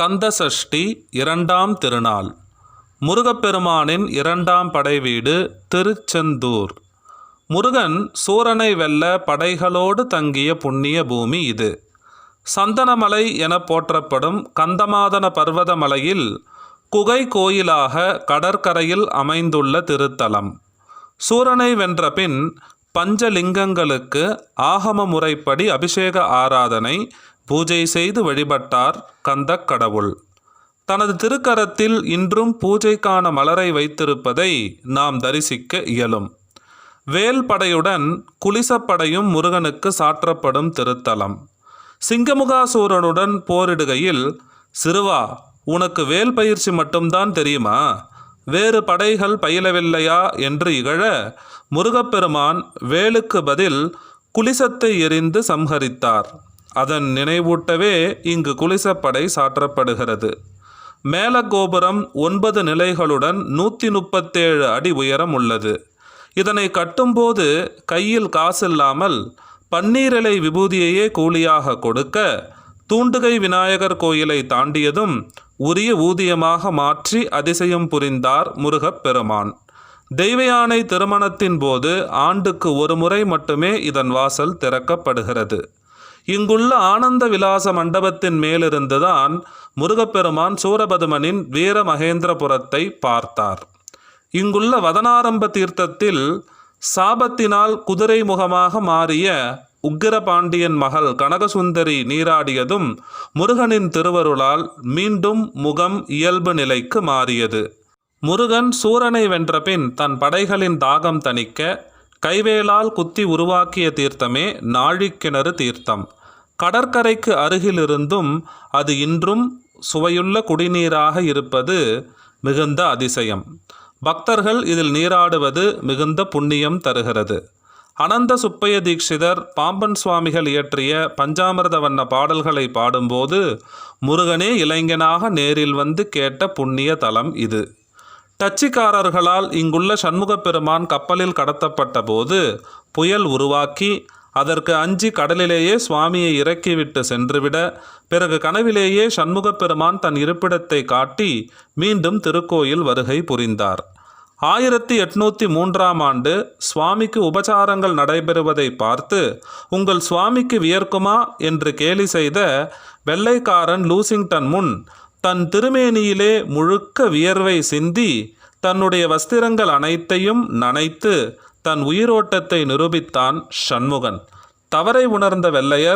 கந்தசஷ்டி இரண்டாம் திருநாள். முருகப்பெருமானின் இரண்டாம் படைவீடு திருச்செந்தூர். முருகன் சூரனை வெல்ல படைகளோடு தங்கிய புண்ணிய பூமி இது. சந்தனமலை என போற்றப்படும் கந்தமாதன பர்வத மலையில் குகை கோயிலாக கடற்கரையில் அமைந்துள்ள திருத்தலம். சூரனை வென்ற பின் பஞ்சலிங்கங்களுக்கு ஆகம முறைப்படி அபிஷேக ஆராதனை பூஜை செய்து வழிபட்டார் கந்தக் கடவுள். தனது திருக்கரத்தில் இன்றும் பூஜைக்கான மலரை வைத்திருப்பதை நாம் தரிசிக்க இயலும். வேல் படையுடன் குலிசப்படையும் முருகனுக்கு சாற்றப்படும் திருத்தலம். சிங்கமுகாசூரனுடன் போரிடுகையில் சிறுவா உனக்கு வேல் பயிற்சி மட்டும்தான் தெரியுமா? வேறு படைகள் பயிலவில்லையா? என்று இகழ முருகப்பெருமான் வேலுக்கு பதில் குலிசத்தை எறிந்து சம்ஹரித்தார். அதன் நினைவூட்டவே இங்கு குலிசப்படை சாற்றப்படுகிறது. மேலகோபுரம் ஒன்பது நிலைகளுடன் நூற்றி முப்பத்தேழு அடி உயரம் உள்ளது. இதனை கட்டும்போது கையில் காசில்லாமல் பன்னீரிலை விபூதியையே கூலியாக கொடுக்க தூண்டுகை விநாயகர் கோயிலை தாண்டியதும் உரிய ஊதியமாக மாற்றி அதிசயம் புரிந்தார் முருகப் பெருமான். தெய்வயானை திருமணத்தின் போது ஆண்டுக்கு ஒரு முறை மட்டுமே இதன் வாசல் திறக்கப்படுகிறது. இங்குள்ள ஆனந்த விலாச மண்டபத்தின் மேலிருந்துதான் முருகப்பெருமான் சூரபதுமனின் வீர மகேந்திரபுரத்தை பார்த்தார். இங்குள்ள வதனாரம்ப தீர்த்தத்தில் சாபத்தினால் குதிரை முகமாக மாறிய உக்கிரபாண்டியன் மகள் கனகசுந்தரி நீராடியதும் முருகனின் திருவருளால் மீண்டும் முகம் இயல்பு நிலைக்கு மாறியது. முருகன் சூரனை வென்றபின் தன் படைகளின் தாகம் தணிக்க கைவேலால் குத்தி உருவாக்கிய தீர்த்தமே நாழிக்கிணறு தீர்த்தம். கடற்கரைக்கு அருகிலிருந்தும் அது இன்றும் சுவையுள்ள குடிநீராக இருப்பது மிகுந்த அதிசயம். பக்தர்கள் இதில் நீராடுவது மிகுந்த புண்ணியம் தருகிறது. அனந்த சுப்பைய தீட்சிதர் பாம்பன் சுவாமிகள் இயற்றிய பஞ்சாமிரத வண்ண பாடல்களை பாடும்போது முருகனே இளைஞனாக நேரில் வந்து கேட்ட புண்ணிய தலம் இது. டச்சுக்காரர்களால் இங்குள்ள சண்முகப் பெருமான் கப்பலில் கடத்தப்பட்ட போது புயல் உருவாக்கி அதற்கு அஞ்சி கடலிலேயே சுவாமியை இறக்கிவிட்டு சென்றுவிட பிறகு கனவிலேயே சண்முகப் பெருமான் தன் இருப்பிடத்தை காட்டி மீண்டும் திருக்கோயில் வருகை புரிந்தார். ஆயிரத்தி எட்நூற்றி மூன்றாம் ஆண்டு சுவாமிக்கு உபசாரங்கள் நடைபெறுவதை பார்த்து உங்கள் சுவாமிக்கு வியர்க்குமா? என்று கேலி செய்த வெள்ளைக்காரன் லூசிங்டன் முன் தன் திருமேனியிலே முழுக்க வியர்வை சிந்தி தன்னுடைய வஸ்திரங்கள் அனைத்தையும் நனைத்து தன் உயிரோட்டத்தை நிரூபித்தான் சண்முகன். தவறை உணர்ந்த வெள்ளையர்